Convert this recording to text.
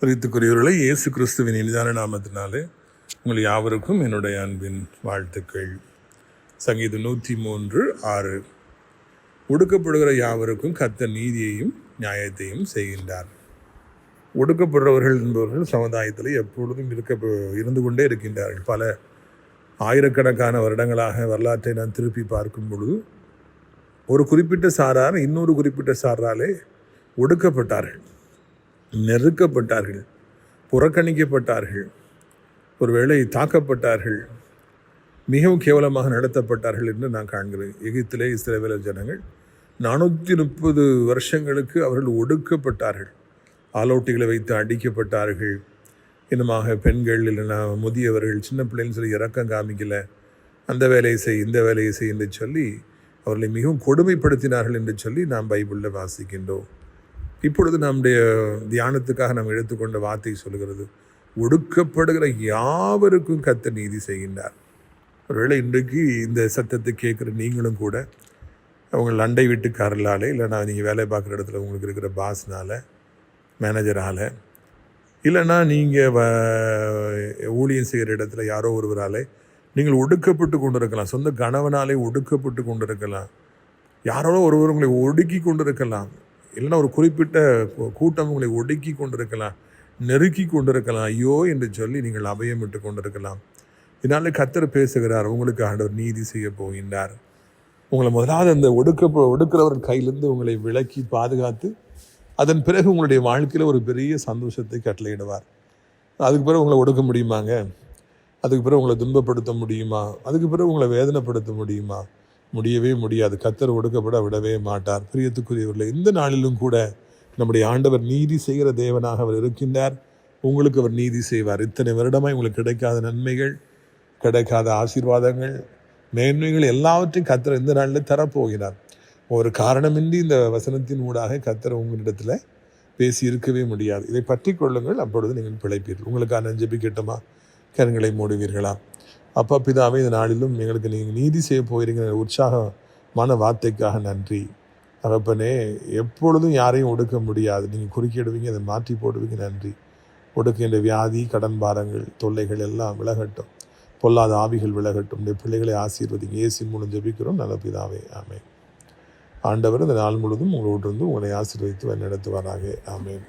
பிரித்துக்குரியவர்களை இயேசு கிறிஸ்துவின் எளிதான நாமத்தினாலே உங்கள் யாவருக்கும் என்னுடைய அன்பின் வாழ்த்துக்கள். சங்கீதம் நூற்றி மூன்று ஆறு. ஒடுக்கப்படுகிற யாவருக்கும் கத்த நீதியையும் நியாயத்தையும் செய்கின்றார். ஒடுக்கப்படுறவர்கள் என்பவர்கள் சமுதாயத்தில் எப்பொழுதும் இருக்க இருந்து கொண்டே இருக்கின்றார்கள். பல ஆயிரக்கணக்கான வருடங்களாக வரலாற்றை நான் திருப்பி பார்க்கும் பொழுது ஒரு குறிப்பிட்ட சாரார் இன்னொரு குறிப்பிட்ட சாராலே ஒடுக்கப்பட்டார்கள். நெருக்கப்பட்டார்கள் புறக்கணிக்கப்பட்டார்கள் ஒருவேளை தாக்கப்பட்டார்கள் மிகவும் கேவலமாக நடத்தப்பட்டார்கள் என்று நான் காண்கிறேன். எகிப்திலே இஸ்ரேவேல ஜனங்கள் நானூற்றி முப்பது வருஷங்களுக்கு அவர்கள் ஒடுக்கப்பட்டார்கள். ஆலோட்டிகளை வைத்து அடிக்கப்பட்டார்கள். இன்னமாக பெண்கள் இல்லைன்னா முதியவர்கள் சின்ன பிள்ளைன்னு சொல்லி இறக்கம் காமிக்கல. அந்த வேலையை செய் இந்த வேலையை செய் என்று சொல்லி அவர்களை மிகவும் கொடுமைப்படுத்தினார்கள் என்று சொல்லி நாம் பைபிளில் வாசிக்கின்றோம். இப்பொழுது நம்முடைய தியானத்துக்காக நாம் எடுத்துக்கொண்ட வார்த்தை சொல்கிறது ஒடுக்கப்படுகிற யாவருக்கும் கத்த நீதி செய்கின்றார். ஒருவேளை இன்றைக்கு இந்த சத்தத்தை கேட்குற நீங்களும் கூட அவங்க லண்டை விட்டு வீட்டுக்காரர்களாலே இல்லைனா நீங்கள் வேலை பார்க்குற இடத்துல உங்களுக்கு இருக்கிற பாஸ்னால் மேனேஜரால் இல்லைன்னா நீங்கள் வ ஊழியம் செய்கிற இடத்துல யாரோ ஒருவராலே நீங்கள் ஒடுக்கப்பட்டு கொண்டு இருக்கலாம் சொந்த கணவனாலே ஒடுக்கப்பட்டு கொண்டு இருக்கலாம் யாரோ ஒருவர் உங்களை ஒடுக்கி கொண்டு இருக்கலாம் இல்லைன்னா ஒரு குறிப்பிட்ட கூட்டம் உங்களை ஒடுக்கி கொண்டிருக்கலாம் நெருக்கி கொண்டிருக்கலாம். ஐயோ என்று சொல்லி நீங்கள் அபயமிட்டு கொண்டிருக்கலாம். இதனால் கத்தர் பேசுகிறார் உங்களுக்கு ஆண்டவர் நீதி செய்ய போகின்றார். உங்களை முதலாவது அந்த ஒடுக்க ஒடுக்கிறவர் கையிலிருந்து உங்களை விலக்கி பாதுகாத்து அதன் பிறகு உங்களுடைய வாழ்க்கையில் ஒரு பெரிய சந்தோஷத்தை கட்டளையிடுவார். அதுக்கு பிறகு உங்களை ஒடுக்க முடியுமாங்க? அதுக்கு பிறகு உங்களை துன்பப்படுத்த முடியுமா? அதுக்கு பிறகு உங்களை வேதனைப்படுத்த முடியுமா? முடியவே முடியாது. கத்தர் ஒடுக்கப்பட விடவே மாட்டார். பிரியத்துக்குரியவர்கள் இந்த நாளிலும் கூட நம்முடைய ஆண்டவர் நீதி செய்கிற தேவனாக அவர் இருக்கின்றார். உங்களுக்கு அவர் நீதி செய்வார். இத்தனை வருடமாய் உங்களுக்கு கிடைக்காத நன்மைகள் கிடைக்காத ஆசீர்வாதங்கள் மேன்மைகள் எல்லாவற்றையும் கத்தர் இந்த நாளில் தரப்போகிறார். ஒரு காரணமின்றி இந்த வசனத்தின் ஊடாக கத்தர் உங்களிடத்தில் பேசி இருக்கவே முடியாது. இதை பற்றி கொள்ளுங்கள். அப்பொழுது நீங்கள் பிழைப்பீர்கள். உங்களுக்கான ஜெபிக்கட்டுமா? கரங்களை மூடுவீர்களா? அப்பா பிதாவே இந்த நாளிலும் எங்களுக்கு நீங்கள் நீதி செய்ய போகிறீங்கிற உற்சாகமான வார்த்தைக்காக நன்றி. தகப்பனே எப்பொழுதும் யாரையும் ஒடுக்க முடியாது. நீங்கள் குறுக்கிடுவீங்க அதை மாற்றி போடுவீங்க நன்றி. ஒடுக்கின்ற வியாதி கடன் பாரங்கள் தொல்லைகள் எல்லாம் விலகட்டும். பொல்லாத ஆவிகள் விலகட்டும். இந்த பிள்ளைகளை ஆசீர்வதிங்க. ஏசி மூலம் ஜெபிக்கிறோம். நல்ல பிதாவே ஆமே ஆண்டவர் இந்த நாள் முழுதும் உங்களோடு இருந்து உங்களை ஆசீர்வதித்து நடத்துவாராக ஆமேன்.